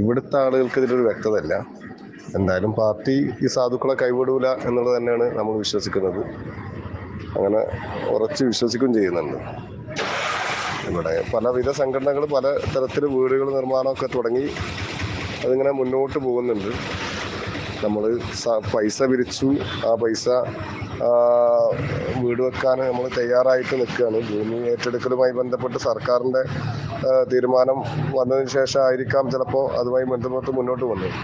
ഇവിടുത്തെ ആളുകൾക്ക് ഇതിലൊരു വ്യക്തതയില്ല. എന്തായാലും പാർട്ടി ഈ സാധുക്കളെ കൈവിടൂല എന്നുള്ളത് തന്നെയാണ് നമ്മൾ വിശ്വസിക്കുന്നത്. അങ്ങനെ ഉറച്ച് വിശ്വസിക്കുകയും ചെയ്യുന്നുണ്ട്. ഇവിടെ പലവിധ സംഘടനകൾ പല തരത്തിൽ വീടുകൾ നിർമ്മാണമൊക്കെ തുടങ്ങി അതിങ്ങനെ മുന്നോട്ട് പോകുന്നുണ്ട്. നമ്മൾ പൈസ പിരിച്ചു ആ പൈസ വീട് വെക്കാൻ നമ്മൾ തയ്യാറായിട്ട് നിൽക്കുകയാണ്. ഭൂമി ഏറ്റെടുക്കലുമായി ബന്ധപ്പെട്ട് സർക്കാരിന്റെ തീരുമാനം വന്നതിന് ശേഷം ആയിരിക്കാം ചിലപ്പോൾ അതുമായി ബന്ധപ്പെട്ട് മുന്നോട്ട് വന്നത്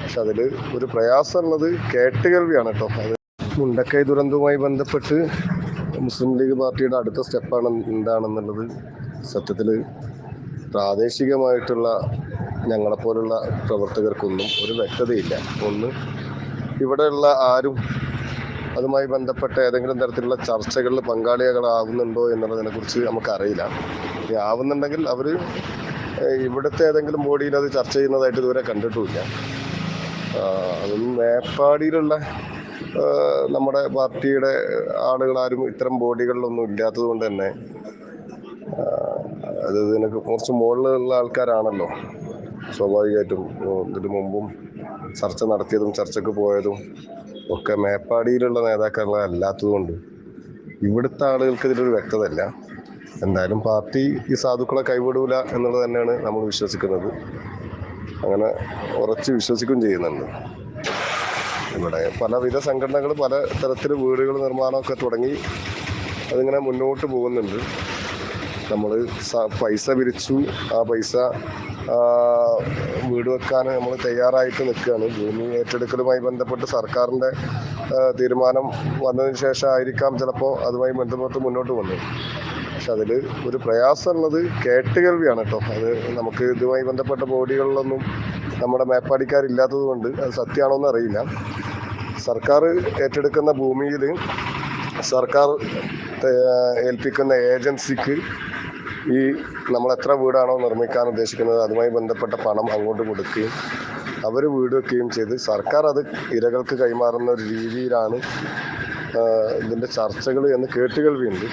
പക്ഷെ അതിൽ ഒരു പ്രയാസമുള്ളത് കേട്ടുകേൾവിയാണ് കേട്ടോ. അത് മുണ്ടക്കൈ ദുരന്തവുമായി ബന്ധപ്പെട്ട് മുസ്ലിം ലീഗ് പാർട്ടിയുടെ അടുത്ത സ്റ്റെപ്പാണ് എന്താണെന്നുള്ളത് സത്യത്തിൽ പ്രാദേശികമായിട്ടുള്ള ഞങ്ങളെപ്പോലുള്ള പ്രവർത്തകർക്കൊന്നും ഒരു വ്യക്തതയില്ല. ഒന്ന് ഇവിടെയുള്ള ആരും അതുമായി ബന്ധപ്പെട്ട ഏതെങ്കിലും തരത്തിലുള്ള ചർച്ചകളിൽ പങ്കാളികളാകുന്നുണ്ടോ എന്നുള്ളതിനെക്കുറിച്ച് നമുക്കറിയില്ല. ഇനി ആവുന്നുണ്ടെങ്കിൽ അവർ ഇവിടുത്തെ ഏതെങ്കിലും ബോഡിയിൽ അത് ചർച്ച ചെയ്യുന്നതായിട്ട് ഇതുവരെ കണ്ടിട്ടുമില്ല. അതും മേപ്പാടിയിലുള്ള നമ്മുടെ പാർട്ടിയുടെ ആളുകളാരും ഇത്തരം ബോഡികളിലൊന്നും ഇല്ലാത്തത് കൊണ്ട് തന്നെ അത് ഇതിനൊക്കെ കുറച്ച് മുകളിലുള്ള ആൾക്കാരാണല്ലോ. സ്വാഭാവികമായിട്ടും ഇതിനു മുമ്പും ചർച്ച നടത്തിയതും ചർച്ചയ്ക്ക് പോയതും ഒക്കെ മേപ്പാടിയിലുള്ള നേതാക്കളെ അല്ലാത്തതുകൊണ്ട് ഇവിടുത്തെ ആളുകൾക്ക് ഇതിലൊരു വ്യക്തതയില്ല. എന്തായാലും പാർട്ടി ഈ സാധുക്കളെ കൈവിടൂല എന്നുള്ളത് തന്നെയാണ് നമ്മൾ വിശ്വസിക്കുന്നത്. അങ്ങനെ ഉറച്ച് വിശ്വസിക്കുകയും ചെയ്യുന്നുണ്ട്. ഇവിടെ പലവിധ സംഘടനകൾ പല തരത്തിൽ വീടുകൾ നിർമ്മാണമൊക്കെ തുടങ്ങി അതിങ്ങനെ മുന്നോട്ട് പോകുന്നുണ്ട്. നമ്മൾ പൈസ പിരിച്ചു ആ പൈസ വീട് വെക്കാൻ നമ്മൾ തയ്യാറായിട്ട് നിൽക്കുകയാണ്. ഭൂമി ഏറ്റെടുക്കലുമായി ബന്ധപ്പെട്ട് സർക്കാരിന്റെ തീരുമാനം വന്നതിന് ശേഷം ആയിരിക്കാം ചിലപ്പോൾ അതുമായി ബന്ധപ്പെട്ട് മുന്നോട്ട് വന്നത് പക്ഷെ അതിൽ ഒരു പ്രയാസമുള്ളത് കേട്ടുകേൾവിയാണ് കേട്ടോ. അത് നമുക്ക് ഇതുമായി ബന്ധപ്പെട്ട ബോഡികളിലൊന്നും നമ്മുടെ മേപ്പാടിക്കാരില്ലാത്തത് കൊണ്ട് അത് സത്യമാണോന്ന് അറിയില്ല സർക്കാർ ഏറ്റെടുക്കുന്ന ഭൂമിയിൽ സർക്കാർ ഏൽപ്പിക്കുന്ന ഏജൻസിക്ക് ഈ നമ്മൾ എത്ര വീടാണോ നിർമ്മിക്കാൻ ഉദ്ദേശിക്കുന്നത് അതുമായി ബന്ധപ്പെട്ട പണം അങ്ങോട്ട് കൊടുക്കുകയും അവർ വീട് വെക്കുകയും ചെയ്ത് സർക്കാർ അത് ഇരകൾക്ക് കൈമാറുന്ന ഒരു രീതിയിലാണ് ഇതിന്റെ ചർച്ചകൾ എന്ന് കേട്ടുകേൾവിയുണ്ട്.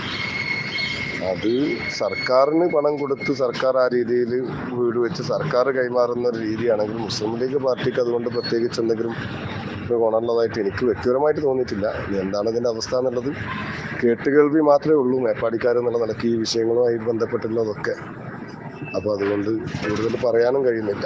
അത് സർക്കാരിന് പണം കൊടുത്ത് സർക്കാർ ആ രീതിയിൽ വീട് വെച്ച് സർക്കാർ കൈമാറുന്ന ഒരു രീതിയാണെങ്കിൽ മുസ്ലിം ലീഗ് പാർട്ടിക്ക് അതുകൊണ്ട് പ്രത്യേകിച്ച് എന്തെങ്കിലും ഗുണമുള്ളതായിട്ട് എനിക്ക് വ്യക്തിപരമായിട്ട് തോന്നിയിട്ടില്ല. എന്താണ് ഇതിന്റെ അവസ്ഥ എന്നുള്ളത് കേട്ടുകേൾവി മാത്രമേ ഉള്ളൂ. മേപ്പാടിക്കാരെന്നുള്ള നിലയ്ക്ക് ഈ വിഷയങ്ങളുമായി ബന്ധപ്പെട്ടുള്ളതൊക്കെ അപ്പോൾ അതുകൊണ്ട് കൂടുതൽ പറയാനും കഴിയുന്നില്ല.